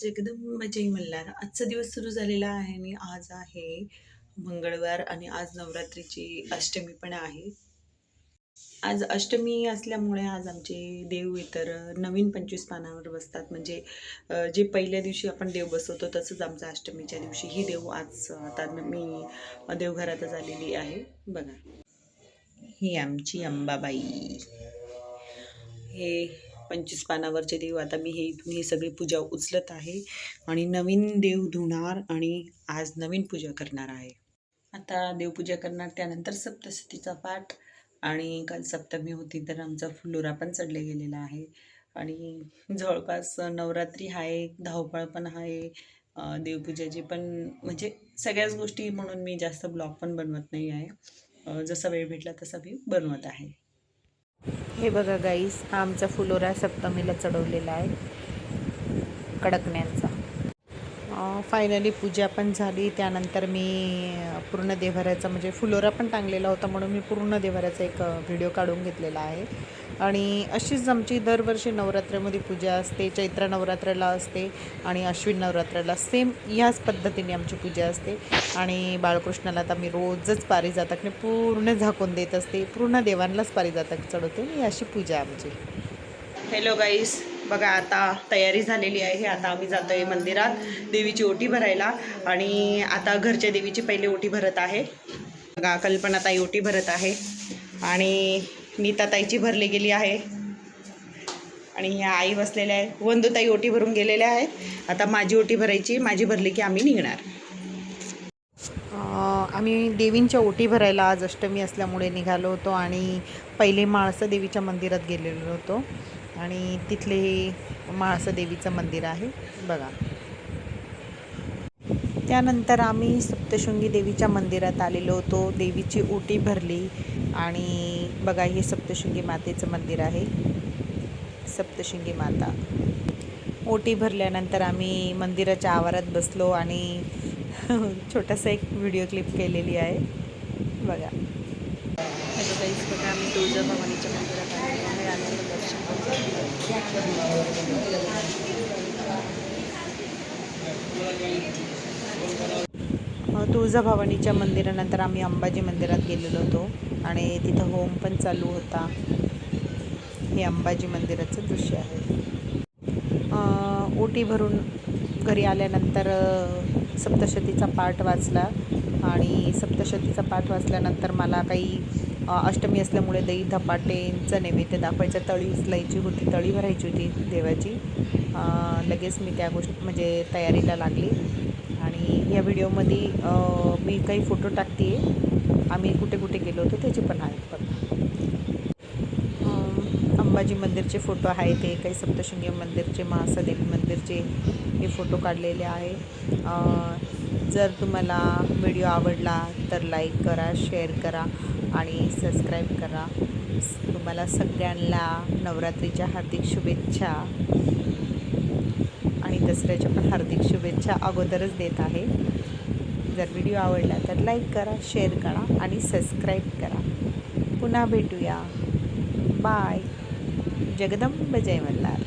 जगदंब जय मल्हार आजचा दिवस सुरू झालेला आहे आणि आज आहे मंगळवार आणि आज नवरात्रीची अष्टमी पण आहे. आज अष्टमी असल्यामुळे आज आमचे देव इतर नवीन पंचवीस पानावर बसतात. म्हणजे जे पहिल्या दिवशी आपण देव बसवतो तसंच आमचा अष्टमीच्या दिवशी ही देव आज आता मी देवघरातच आलेली आहे. बघा. ही आमची अंबाबाई. हे पंचवीस पानावरचे देव. आता मी हे इथून ही सगळी पूजा उचलत आहे आणि नवीन देव धुणार आणि आज नवीन पूजा करणार आहे. आता देवपूजा करणार त्यानंतर सप्तशतीचा पाठ आणि काल सप्तमी होती तर आमचा फुलोरा पण चढले गेलेला आहे. आणि जवळपास नवरात्री आहे धावपळ पण आहे अं, देवपूजाची पण म्हणजे सगळ्याच गोष्टी म्हणून मी जास्त ब्लॉग पण बनवत नाही आहे. जसा वेळ भेटला तसा मी बनवत आहे. हे बघा गाईस हा आमचा फुलोरा सप्तमीला चढवलेला आहे. कडकण्यांचा. फायनली पूजा पण झाली. त्यानंतर मी पूर्ण देवाऱ्याचा म्हणजे फुलोरा पण टांगलेला होता म्हणून मी पूर्ण देवाऱ्याचा एक व्हिडिओ काढून घेतलेला आहे. आणि अशीच आमची दरवर्षी नवरात्रामध्ये पूजा असते चैत्र नवरात्राला असते आणि अश्विन नवरात्राला सेम ह्याच पद्धतीने आमची पूजा असते. आणि बाळकृष्णाला आता मी रोजच पारिजातकने पूर्ण झाकून देत असते पूर्ण देवांनाच पारिजातक चढवते आणि अशी पूजा आमची. हॅलो गाईस बघा आता तयारी झालेली आहे. आता आम्ही जातो आहे मंदिरात देवीची ओटी भरायला आणि आता घरच्या देवीची पहिले ओटी भरत आहे. बघा कल्पनाताई ओटी भरत आहे. आणि नीताताईची भरली गेली आहे. आणि ह्या आई बसलेल्या आहे वंदुताई ओटी भरून गेलेल्या आहेत. आता माझी ओटी भरायची माझी भरली की आम्ही निघणार. आम्ही देवींच्या ओटी भरायला आज अष्टमी असल्यामुळे निघालो होतो आणि पहिले माळसं देवीच्या मंदिरात गेलेलो होतो. आणि तिथले हे माळसं देवीचं मंदिर आहे. बघा. त्यानंतर आम्ही सप्तशृंगी देवीच्या मंदिरात आलेलो होतो. देवीची ओटी भरली आणि बघा हे सप्तशृंगी मातेचं मंदिर आहे. सप्तशृंगी माता. ओटी भरल्यानंतर आम्ही मंदिराच्या आवारात बसलो आणि छोटासा एक व्हिडिओ क्लिप केलेली आहे. बघा. बघा आम्ही तुळजाभवानीच्या मंदिरात आलेलो आहे. आणि दर्शन तुळजाभवानीच्या मंदिरानंतर आम्ही अंबाजी मंदिरात गेलेलो होतो. आणि तिथं होम पण चालू होता. हे अंबाजी मंदिराचं दृश्य आहे. ओटी भरून घरी आल्यानंतर सप्तशतीचा पाठ वाचला. आणि सप्तशतीचा पाठ वाचल्यानंतर मला काही अष्टमी असल्यामुळे दही धपाटेंचं नैवेद्य दाखवायचं तळी उचलायची होती तळी भरायची होती देवाची. लगेच मी त्या गोष्ट म्हणजे तयारीला लागली. आणि या व्हिडिओमध्ये मी काही फोटो टाकते आम्ही कुठे कुठे गेलो होतो त्याचे पण आहेत बघा. अंबाजी मंदिरचे फोटो आहे ते काही सप्तशृंगी मंदिरचे महासादेवी मंदिरचे हे फोटो काढलेले आहे. जर तुम्हाला व्हिडिओ आवडला तर लाईक करा शेअर करा आणि सबस्क्राईब करा. तुम्हाला सगळ्यांना नवरात्रीच्या हार्दिक शुभेच्छा. आणि दसऱ्याच्या पण हार्दिक शुभेच्छा अगोदरच देत आहे. जर व्हिडिओ आवडला तर लाईक करा शेअर करा आणि सबस्क्राईब करा. पुन्हा भेटूया. बाय जगदंब जय मल्हार